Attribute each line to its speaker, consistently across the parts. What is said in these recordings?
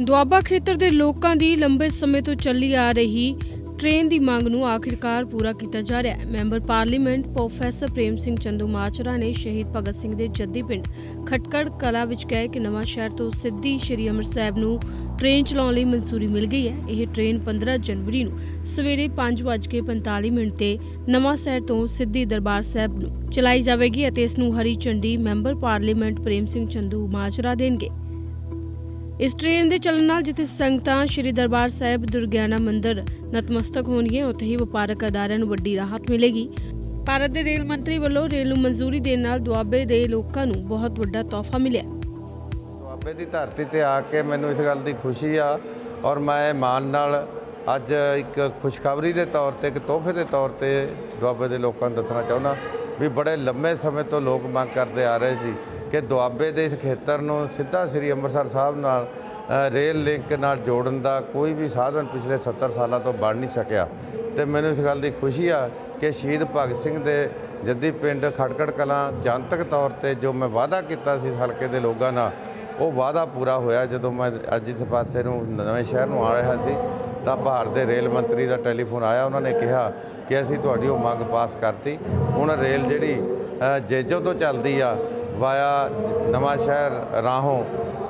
Speaker 1: ਦੁਆਬਾ ਖੇਤਰ ਦੇ ਲੋਕਾਂ ਦੀ ਲੰਬੇ ਸਮੇਂ ਤੋਂ ਚੱਲੀ ਆ ਰਹੀ ਟ੍ਰੇਨ ਦੀ ਮੰਗ ਨੂੰ ਆਖਿਰਕਾਰ ਪੂਰਾ ਕੀਤਾ ਜਾ ਰਿਹਾ ਹੈ। Member parliament professor Prem Singh Chandu Majra ਨੇ ਸ਼ਹੀਦ ਭਗਤ ਸਿੰਘ ਦੇ ਜੱਦੀ ਪਿੰਡ ਖਟਕੜ ਕਲਾ ਵਿੱਚ ਕਹੇ ਕਿ ਨਵਾਂ ਸ਼ਹਿਰ ਤੋਂ ਸਿੱਧੀ ਸ਼੍ਰੀ ਅੰਮ੍ਰਿਤਸਰ ਸਾਹਿਬ ਨੂੰ ਟ੍ਰੇਨ ਚਲਾਉਣ ਲਈ ਮਨਜ਼ੂਰੀ ਮਿਲ ਗਈ ਹੈ। ਇਹ ਟ੍ਰੇਨ 15 ਜਨਵਰੀ ਨੂੰ ਸਵੇਰੇ 5:45 ਮਿੰਟ ਤੇ ਨਵਾਂ ਸ਼ਹਿਰ ਤੋਂ ਸਿੱਧੀ ਦਰਬਾਰ ਸਾਹਿਬ ਨੂੰ ਚਲਾਈ ਜਾਵੇਗੀ ਅਤੇ ਇਸ ਨੂੰ ਹਰੀ ਝੰਡੀ ਮੈਂਬਰ ਪਾਰਲੀਮੈਂਟ ਪ੍ਰੇਮ ਸਿੰਘ ਚੰਦੂ ਮਾਜਰਾ ਦੇਣਗੇ। ਇਸ ਟ੍ਰੇਨ ਦੇ ਚੱਲਣ ਨਾਲ ਜਿੱਥੇ ਸੰਗਤਾਂ ਸ੍ਰੀ ਦਰਬਾਰ ਸਾਹਿਬ ਦੁਰਗਿਆਨਾ ਮੰਦਿਰ ਨਤਮਸਤਕ ਹੋਣਗੀਆਂ, ਉੱਥੇ ਹੀ ਵਪਾਰਕ ਅਦਾਰਿਆਂ ਨੂੰ ਵੱਡੀ ਰਾਹਤ ਮਿਲੇਗੀ। ਭਾਰਤ ਦੇ ਰੇਲ ਮੰਤਰੀ ਵੱਲੋਂ ਰੇਲ ਨੂੰ ਮਨਜ਼ੂਰੀ ਦੇਣ ਨਾਲ ਦੁਆਬੇ ਦੇ ਲੋਕਾਂ ਨੂੰ ਬਹੁਤ ਵੱਡਾ ਤੋਹਫਾ ਮਿਲਿਆ।
Speaker 2: ਦੁਆਬੇ ਦੀ ਧਰਤੀ ਤੇ ਆ ਕੇ ਮੈਨੂੰ ਇਸ ਗੱਲ ਦੀ ਖੁਸ਼ੀ ਆ ਔਰ ਮੈਂ ਮਾਨ ਨਾਲ ਅੱਜ ਇੱਕ ਖੁਸ਼ਖਬਰੀ ਦੇ ਤੌਰ ਤੇ, ਇੱਕ ਤੋਹਫੇ ਦੇ ਤੌਰ ਤੇ ਦੁਆਬੇ ਦੇ ਲੋਕਾਂ ਨੂੰ ਦੱਸਣਾ ਚਾਹੁੰਦਾ ਵੀ ਬੜੇ ਲੰਮੇ ਸਮੇਂ ਤੋਂ ਲੋਕ ਮੰਗ ਕਰਦੇ ਆ ਰਹੇ ਸੀ। ਕਿ ਦੁਆਬੇ ਦੇ ਇਸ ਖੇਤਰ ਨੂੰ ਸਿੱਧਾ ਸ੍ਰੀ ਅੰਮ੍ਰਿਤਸਰ ਸਾਹਿਬ ਨਾਲ ਰੇਲ ਲਿੰਕ ਨਾਲ ਜੋੜਨ ਦਾ ਕੋਈ ਵੀ ਸਾਧਨ ਪਿਛਲੇ 70 ਸਾਲਾਂ ਤੋਂ ਬਣ ਨਹੀਂ ਸਕਿਆ। ਤੇ ਮੈਨੂੰ ਇਸ ਗੱਲ ਦੀ ਖੁਸ਼ੀ ਆ ਕਿ ਸ਼ਹੀਦ ਭਗਤ ਸਿੰਘ ਦੇ ਜੱਦੀ ਪਿੰਡ ਖਟਕੜ ਕਲਾਂ ਜਨਤਕ ਤੌਰ ਤੇ ਜੋ ਮੈਂ ਵਾਅਦਾ ਕੀਤਾ ਸੀ ਹਲਕੇ ਦੇ ਲੋਕਾਂ ਨਾਲ ਉਹ ਵਾਅਦਾ ਪੂਰਾ ਹੋਇਆ ਜਦੋਂ ਮੈਂ ਅੱਜ ਇਸ ਪਾਸੇ ਨੂੰ ਨਵੇਂ ਸ਼ਹਿਰ ਨੂੰ ਆ ਰਿਹਾ ਸੀ। ਤਾਂ ਭਾਰਤ ਦੇ ਰੇਲ ਮੰਤਰੀ ਦਾ ਟੈਲੀਫੋਨ ਆਇਆ, ਉਹਨਾਂ ਨੇ ਕਿਹਾ ਕਿ ਅਸੀਂ ਤੁਹਾਡੀ ਉਹ ਮੰਗ ਪਾਸ ਕਰਤੀ। ਹੁਣ ਰੇਲ ਜਿਹੜੀ ਜੇਜੋ ਤੋਂ ਚੱਲਦੀ ਆ ਵਾਇਆ ਨਵਾਂ ਸ਼ਹਿਰ ਰਾਹੋਂ।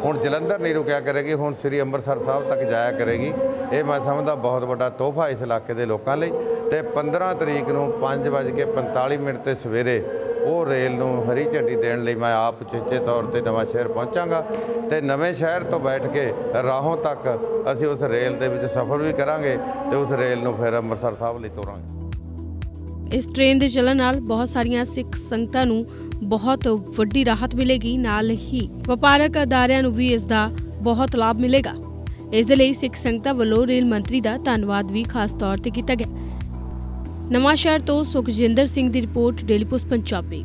Speaker 2: ਹੁਣ ਜਲੰਧਰ ਨਹੀਂ ਰੁਕਿਆ ਕਰੇਗੀ? ਹੁਣ ਸ੍ਰੀ ਅੰਮ੍ਰਿਤਸਰ ਸਾਹਿਬ ਤੱਕ ਜਾਇਆ ਕਰੇਗੀ। ਇਹ ਮੈਂ ਸਮਝਦਾ ਬਹੁਤ ਵੱਡਾ ਤੋਹਫਾ ਇਸ ਇਲਾਕੇ ਦੇ ਲੋਕਾਂ ਲਈ। ਤੇ 15 ਤਰੀਕ ਨੂੰ 5:45 ਮਿੰਟ ਤੇ ਸਵੇਰੇ ਉਹ ਰੇਲ ਨੂੰ ਹਰੀ ਝੰਡੀ ਦੇਣ ਲਈ ਮੈਂ ਆਪ ਚੇਚੇ ਤੌਰ ਤੇ ਨਵਾਂ ਸ਼ਹਿਰ ਪਹੁੰਚਾਂਗਾ। ਤੇ ਨਵੇਂ ਸ਼ਹਿਰ ਤੋਂ ਬੈਠ ਕੇ ਰਾਹੋਂ ਤੱਕ ਅਸੀਂ ਉਸ ਰੇਲ ਦੇ ਵਿੱਚ ਸਫ਼ਰ ਵੀ ਕਰਾਂਗੇ ਤੇ ਉਸ ਰੇਲ ਨੂੰ ਫਿਰ ਅੰਮ੍ਰਿਤਸਰ ਸਾਹਿਬ ਲਈ ਤੋਰਾਂਗੇ।
Speaker 1: ਇਸ ਟ੍ਰੇਨ ਦੇ ਚੱਲਣ ਨਾਲ ਬਹੁਤ ਸਾਰੀਆਂ ਸਿੱਖ ਸੰਗਤਾਂ ਨੂੰ ਬਹੁਤ ਵੱਡੀ ਰਾਹਤ ਮਿਲੇਗੀ। ਨਾਲ ਹੀ ਵਪਾਰਕ ਅਦਾਰਿਆਂ ਨੂੰ ਵੀ ਇਸ ਦਾ ਬਹੁਤ ਲਾਭ ਮਿਲੇਗਾ। ਇਸ ਦੇ ਲਈ ਸਿੱਖ ਸੰਗਤਾਂ ਵੱਲੋਂ ਰੇਲ ਮੰਤਰੀ ਦਾ ਧੰਨਵਾਦ ਵੀ ਖਾਸ ਤੌਰ ਤੇ ਕੀਤਾ ਗਿਆ। ਨਵਾਂ ਸ਼ਹਿਰ ਤੋਂ ਸੁਖਜਿੰਦਰ ਸਿੰਘ ਦੀ ਰਿਪੋਰਟ, ਡੇਲੀ ਪੋਸਟ ਪੰਜਾਬੀ।